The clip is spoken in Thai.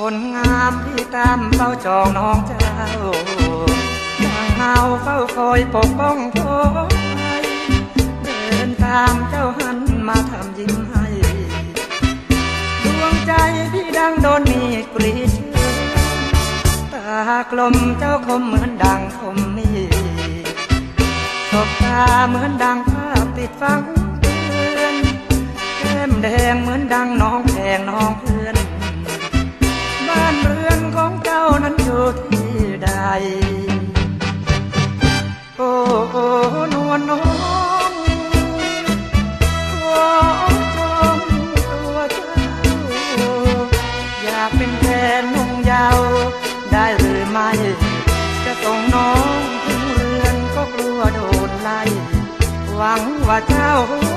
คนงามที่ตามเฝ้าจองน้องเจ้าดังเงาเฝ้าคอยปกป้องโทยเดินตามเจ้าหันมาทำยิ้มให้ ดวงใจพี่ดังโดนมีกรีดเชือตากลมเจ้าคมเหมือนดังคมมีสบตาเหมือนดังภาพติดฟังเตือนแก้มแดงเหมือนดังน้อง ที่ใด โอ้โอนวลน้องขอจงตัวเจ้า อยากเป็นแฟนนุ่งยาว ได้หรือไม่ จะส่งน้องถึงเรือนก็กลัวโดนไล่ หวังว่าเจ้าหัว